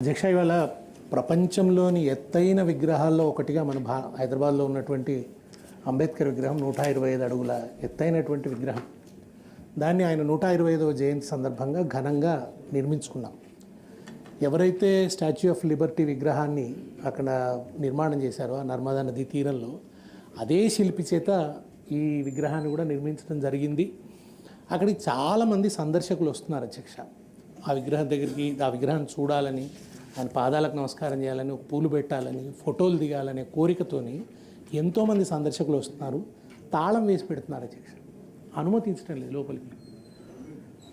అధ్యక్ష ఇవాళ ప్రపంచంలోని ఎత్తైన విగ్రహాల్లో ఒకటిగా మన భా హైదరాబాద్లో ఉన్నటువంటి అంబేద్కర్ విగ్రహం నూట ఇరవై ఐదు అడుగుల ఎత్తైనటువంటి విగ్రహం. దాన్ని ఆయన నూట ఇరవై ఐదవ జయంతి సందర్భంగా ఘనంగా నిర్మించుకున్నాం. ఎవరైతే స్టాచ్యూ ఆఫ్ లిబర్టీ విగ్రహాన్ని అక్కడ నిర్మాణం చేశారో ఆ నర్మదా నదీ తీరంలో అదే శిల్పి చేత ఈ విగ్రహాన్ని కూడా నిర్మించడం జరిగింది. అక్కడికి చాలామంది సందర్శకులు వస్తున్నారు అధ్యక్ష ఆ విగ్రహం దగ్గరికి ఆ విగ్రహాన్ని చూడాలని ఆయన పాదాలకు నమస్కారం చేయాలని ఒక పూలు పెట్టాలని ఫోటోలు దిగాలనే కోరికతోని ఎంతోమంది సందర్శకులు వస్తున్నారు. తాళం వేసి పెడుతున్నారు అధ్యక్ష. అనుమతించడం లేదు లోపలికి.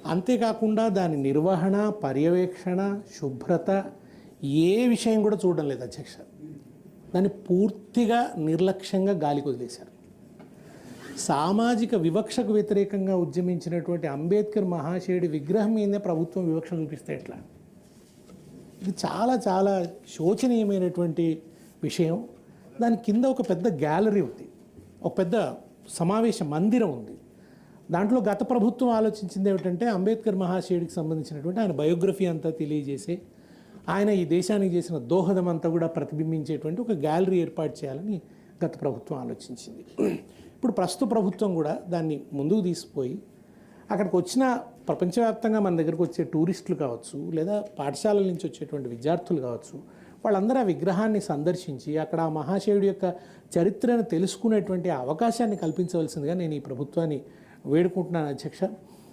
అంతేకాకుండా దాని నిర్వహణ పర్యవేక్షణ శుభ్రత ఏ విషయం కూడా చూడడం లేదు అధ్యక్ష. దాన్ని పూర్తిగా నిర్లక్ష్యంగా గాలికి వదిలేశారు. సామాజిక వివక్షకు వ్యతిరేకంగా ఉద్యమించినటువంటి అంబేద్కర్ మహాశయుడి విగ్రహం మీదే ప్రభుత్వం వివక్ష చూపిస్తే ఎట్లా? ఇది చాలా చాలా శోచనీయమైనటువంటి విషయం. దాని కింద ఒక పెద్ద గ్యాలరీ ఉంది. ఒక పెద్ద సమావేశ మందిరం ఉంది. దాంట్లో గత ప్రభుత్వం ఆలోచించింది ఏమిటంటే అంబేద్కర్ మహాశయుడికి సంబంధించినటువంటి ఆయన బయోగ్రఫీ అంతా తెలియజేసి ఆయన ఈ దేశానికి చేసిన దోహదం అంతా కూడా ప్రతిబింబించేటువంటి ఒక గ్యాలరీ ఏర్పాటు చేయాలని గత ప్రభుత్వం ఆలోచించింది. ఇప్పుడు ప్రస్తుత ప్రభుత్వం కూడా దాన్ని ముందుకు తీసిపోయి అక్కడికి వచ్చిన ప్రపంచవ్యాప్తంగా మన దగ్గరకు వచ్చే టూరిస్టులు కావచ్చు లేదా పాఠశాలల నుంచి వచ్చేటువంటి విద్యార్థులు కావచ్చు వాళ్ళందరూ ఆ విగ్రహాన్ని సందర్శించి అక్కడ ఆ మహాశయుడి యొక్క చరిత్రను తెలుసుకునేటువంటి అవకాశాన్ని కల్పించవలసిందిగా నేను ఈ ప్రభుత్వాన్ని వేడుకుంటున్నాను అధ్యక్ష.